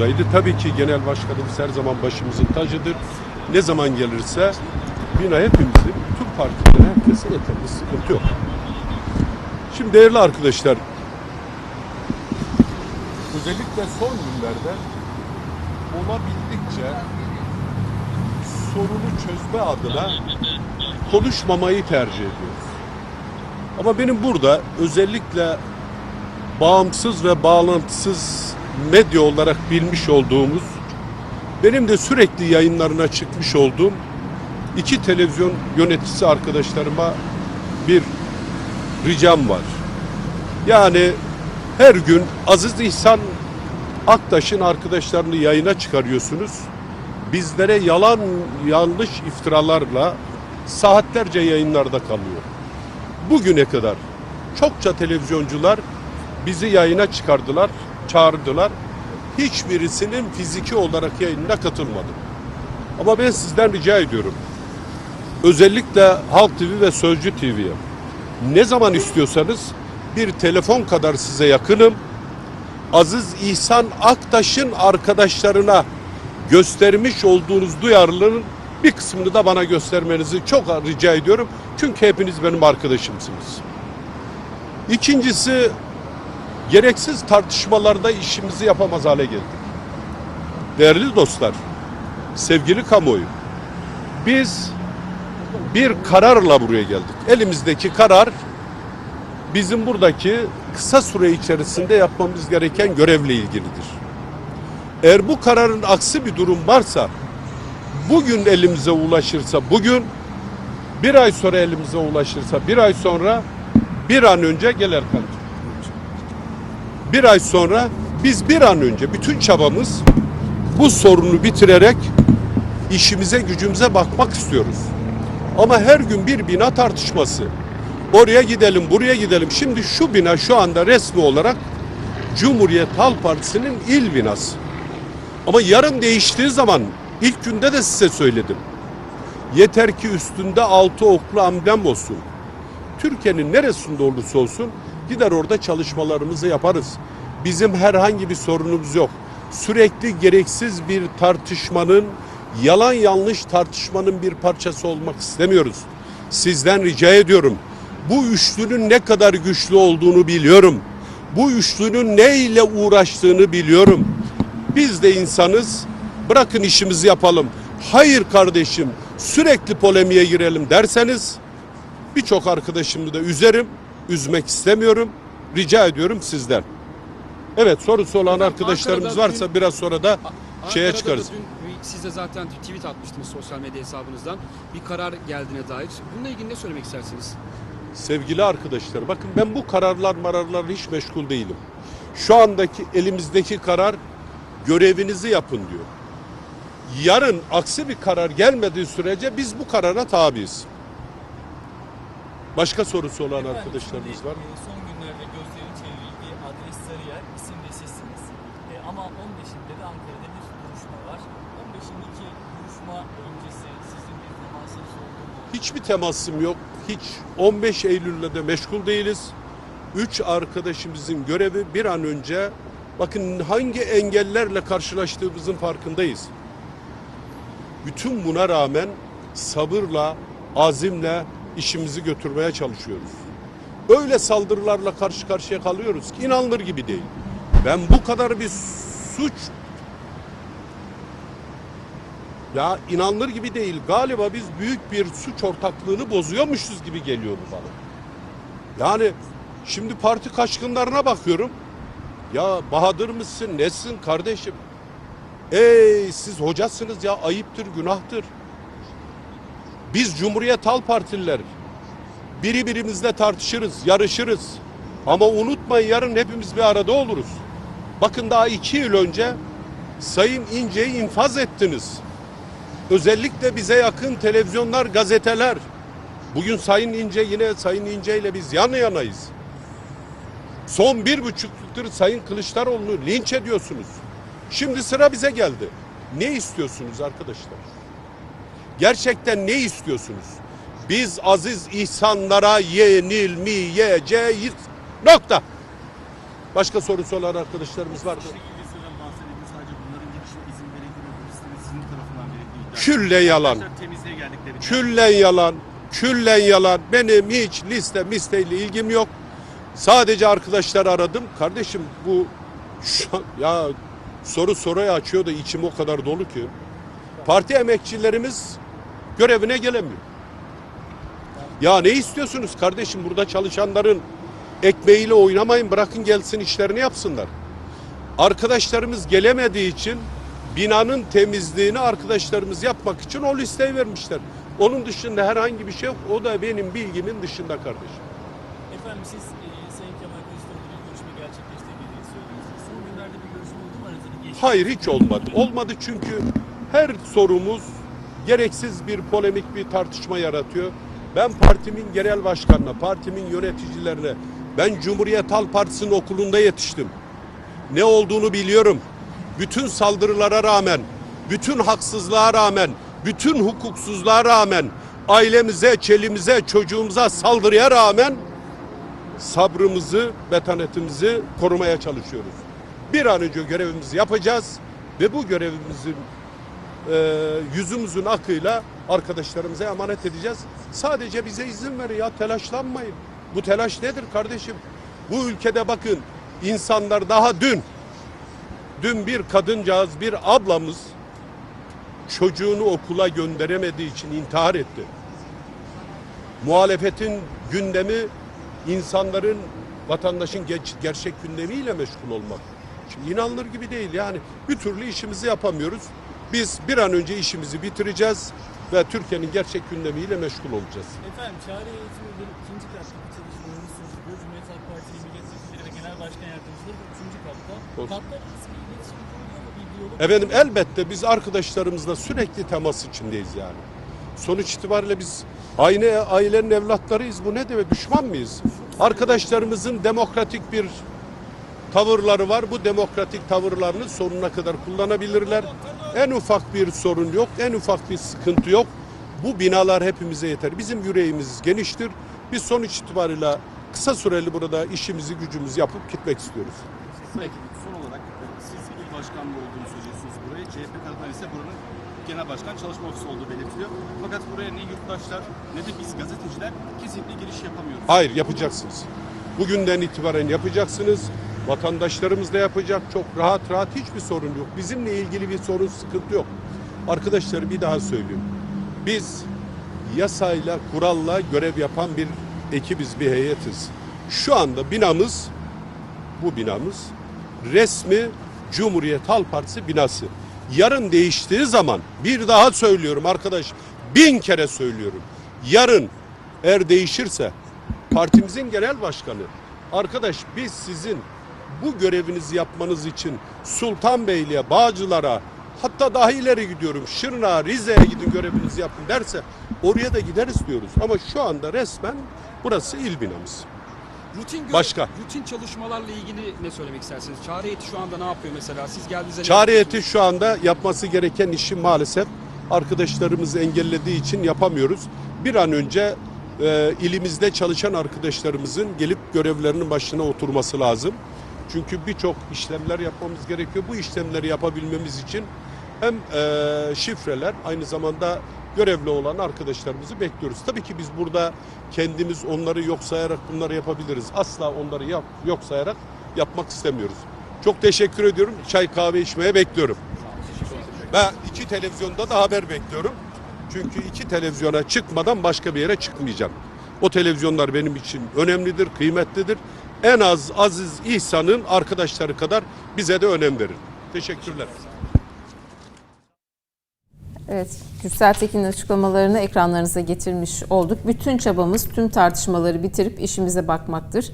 buradaydı. Tabii ki genel başkanımız her zaman başımızın tacıdır. Ne zaman gelirse bina hepimizin, bütün partilerin herkese yeterli sıkıntı yok. Şimdi değerli arkadaşlar, özellikle son günlerde olabildikçe sorunu çözme adına konuşmamayı tercih ediyoruz. Ama benim burada özellikle bağımsız ve bağlantısız medya olarak bilmiş olduğumuz, benim de sürekli yayınlarına çıkmış olduğum iki televizyon yöneticisi arkadaşlarıma bir ricam var. Yani her gün Aziz İhsan Aktaş'ın arkadaşlarını yayına çıkarıyorsunuz. Bizlere yalan yanlış iftiralarla saatlerce yayınlarda kalıyor. Bugüne kadar çokça televizyoncular bizi yayına çıkardılar, çağırdılar. Hiçbirisinin fiziki olarak yayınına katılmadım. Ama ben sizden rica ediyorum. Özellikle Halk TV ve Sözcü TV'ye ne zaman istiyorsanız bir telefon kadar size yakınım. Aziz İhsan Aktaş'ın arkadaşlarına göstermiş olduğunuz duyarlılığın bir kısmını da bana göstermenizi çok rica ediyorum. Çünkü hepiniz benim arkadaşımsınız. İkincisi gereksiz tartışmalarda işimizi yapamaz hale geldik. Değerli dostlar, sevgili kamuoyu, biz bir kararla buraya geldik. Elimizdeki karar bizim buradaki kısa süre içerisinde yapmamız gereken görevle ilgilidir. Eğer bu kararın aksi bir durum varsa, bugün elimize ulaşırsa bugün, bir ay sonra elimize ulaşırsa bir ay sonra, bir an önce gel Erkan. Bir ay sonra biz bir an önce bütün çabamız bu sorunu bitirerek işimize gücümüze bakmak istiyoruz. Ama her gün bir bina tartışması. Oraya gidelim, buraya gidelim. Şimdi şu bina şu anda resmi olarak Cumhuriyet Halk Partisi'nin il binası. Ama yarın değiştiği zaman ilk günde de size söyledim. Yeter ki üstünde altı oklu amblem olsun. Türkiye'nin neresinde olursa olsun gider orada çalışmalarımızı yaparız. Bizim herhangi bir sorunumuz yok. Sürekli gereksiz bir tartışmanın, yalan yanlış tartışmanın bir parçası olmak istemiyoruz. Sizden rica ediyorum. Bu üçlünün ne kadar güçlü olduğunu biliyorum. Bu üçlünün ne ile uğraştığını biliyorum. Biz de insanız. Bırakın işimizi yapalım. Hayır kardeşim sürekli polemiğe girelim derseniz birçok arkadaşımı da üzerim. Üzmek istemiyorum. Rica ediyorum sizden. Evet sorusu olan arkadaşlarımız Ankara'da varsa dün- biraz sonra da şeye Ankara'da çıkarız. da dün siz de zaten tweet atmıştınız sosyal medya hesabınızdan. Bir karar geldiğine dair. Bununla ilgili ne söylemek istersiniz? Sevgili arkadaşlar bakın ben bu kararlar mararlarla hiç meşgul değilim. Şu andaki elimizdeki karar görevinizi yapın diyor. Yarın aksi bir karar gelmediği sürece biz bu karara tabiiz. Başka sorusu olan Efendim, arkadaşlarımız var. e, Son günlerde gözlerin çevrildiği adres Sarıyer, isim de sizsiniz. E, ama 15'inde de Ankara'da bir duruşma var. 15'indeki duruşma öncesi sizin bir temasınız oldu mu? Hiçbir temasım yok. Hiç 15 Eylül'le de meşgul değiliz. Üç arkadaşımızın görevi bir an önce bakın hangi engellerle karşılaştığımızın farkındayız. Bütün buna rağmen sabırla, azimle işimizi götürmeye çalışıyoruz. Öyle saldırılarla karşı karşıya kalıyoruz ki inanılır gibi değil. Ben bu kadar bir suç ya inanılır gibi değil. Galiba biz büyük bir suç ortaklığını bozuyormuşuz gibi geliyor bu bana. Yani şimdi parti kaçkınlarına bakıyorum. Ya Bahadır mısın, nesin kardeşim? Ey siz hocasınız ya ayıptır, günahtır. Biz Cumhuriyet Halk Partililer. Biri birimizle tartışırız, yarışırız. Ama unutmayın yarın hepimiz bir arada oluruz. Bakın daha iki yıl önce Sayın İnce'yi infaz ettiniz. Özellikle bize yakın televizyonlar, gazeteler. Bugün Sayın İnce yine Sayın İnce ile biz yan yanayız. Son bir buçuk yıldır Sayın Kılıçdaroğlu'nu linç ediyorsunuz. Şimdi sıra bize geldi. Ne istiyorsunuz arkadaşlar? Gerçekten ne istiyorsunuz? Biz aziz ihsanlara yenilmeyeceğiz. Nokta. Başka sorusu olan arkadaşlarımız var mı? Külle yalan. Küllen yalan, küllen yalan. Benim hiç liste misteyle ilgim yok. Sadece arkadaşlar aradım. Kardeşim bu şu ya soru soruya açıyor da içim o kadar dolu ki. Parti emekçilerimiz görevine gelemiyor. Ya ne istiyorsunuz kardeşim burada çalışanların ekmeğiyle oynamayın bırakın gelsin işlerini yapsınlar. Arkadaşlarımız gelemediği için binanın temizliğini arkadaşlarımız yapmak için o listeyi vermişler. Onun dışında herhangi bir şey yok. O da benim bilgimin dışında kardeşim. Efendim siz e, Sayın Kemal Kılıçdaroğlu bir görüşme gerçekleştirdiğini söylediniz. Son günlerde bir görüşme oldu mu aranızda? Hayır hiç olmadı. Olmadı çünkü her sorumuz gereksiz bir polemik bir tartışma yaratıyor. Ben partimin genel başkanına, partimin yöneticilerine, ben Cumhuriyet Halk Partisi'nin okulunda yetiştim. Ne olduğunu biliyorum. Bütün saldırılara rağmen, bütün haksızlığa rağmen, bütün hukuksuzluğa rağmen, ailemize, çelimize, çocuğumuza saldırıya rağmen sabrımızı, betanetimizi korumaya çalışıyoruz. Bir an önce görevimizi yapacağız ve bu görevimizin e, yüzümüzün akıyla arkadaşlarımıza emanet edeceğiz. Sadece bize izin verin ya telaşlanmayın. Bu telaş nedir kardeşim? Bu ülkede bakın insanlar daha dün dün bir kadıncağız bir ablamız çocuğunu okula gönderemediği için intihar etti. Muhalefetin gündemi insanların vatandaşın geç- gerçek gündemiyle meşgul olmak. Şimdi inanılır gibi değil yani bir türlü işimizi yapamıyoruz. Biz bir an önce işimizi bitireceğiz ve Türkiye'nin gerçek gündemiyle meşgul olacağız. Efendim çağrı eğitim yılları ikinci katta çalışmalarını sürdürüyor. Cumhuriyet Halk Partili milletvekilleri ve genel başkan yardımcıları üçüncü katta. Bir iletişim Efendim elbette biz arkadaşlarımızla sürekli temas içindeyiz yani. Sonuç itibariyle biz aynı ailenin evlatlarıyız. Bu ne demek? Düşman mıyız? Arkadaşlarımızın demokratik bir tavırları var. Bu demokratik tavırlarını sonuna kadar kullanabilirler. En ufak bir sorun yok, en ufak bir sıkıntı yok. Bu binalar hepimize yeter. Bizim yüreğimiz geniştir. Biz sonuç itibariyle kısa süreli burada işimizi gücümüzü yapıp gitmek istiyoruz. Peki son olarak siz il başkanlığı olduğunu söylüyorsunuz buraya. CHP tarafından ise buranın genel başkan çalışma ofisi olduğu belirtiliyor. Fakat buraya ne yurttaşlar ne de biz gazeteciler kesinlikle giriş yapamıyoruz. Hayır yapacaksınız. Bugünden itibaren yapacaksınız. Vatandaşlarımız da yapacak. Çok rahat rahat hiçbir sorun yok. Bizimle ilgili bir sorun sıkıntı yok. Arkadaşlar bir daha söylüyorum. Biz yasayla, kuralla görev yapan bir ekibiz, bir heyetiz. Şu anda binamız, bu binamız resmi Cumhuriyet Halk Partisi binası. Yarın değiştiği zaman bir daha söylüyorum arkadaş, bin kere söylüyorum. Yarın eğer değişirse partimizin genel başkanı arkadaş biz sizin bu görevinizi yapmanız için Sultanbeyli'ye, Bağcılar'a hatta daha ileri gidiyorum Şırnağa, Rize'ye gidin görevinizi yapın derse oraya da gideriz diyoruz. Ama şu anda resmen burası il binamız. Rutin gö- Başka? rutin çalışmalarla ilgili ne söylemek istersiniz? Çağrı heyeti şu anda ne yapıyor mesela? Siz geldiğinizde Çağrı heyeti şu anda yapması gereken işi maalesef arkadaşlarımız engellediği için yapamıyoruz. Bir an önce e, ilimizde çalışan arkadaşlarımızın gelip görevlerinin başına oturması lazım. Çünkü birçok işlemler yapmamız gerekiyor. Bu işlemleri yapabilmemiz için hem e, şifreler aynı zamanda görevli olan arkadaşlarımızı bekliyoruz. Tabii ki biz burada kendimiz onları yok sayarak bunları yapabiliriz. Asla onları yap, yok sayarak yapmak istemiyoruz. Çok teşekkür ediyorum. Çay kahve içmeye bekliyorum. Ben iki televizyonda da haber bekliyorum. Çünkü iki televizyona çıkmadan başka bir yere çıkmayacağım. O televizyonlar benim için önemlidir, kıymetlidir. En az Aziz İhsan'ın arkadaşları kadar bize de önem verir. Teşekkürler. Evet, Gürsel Tekin'in açıklamalarını ekranlarınıza getirmiş olduk. Bütün çabamız tüm tartışmaları bitirip işimize bakmaktır.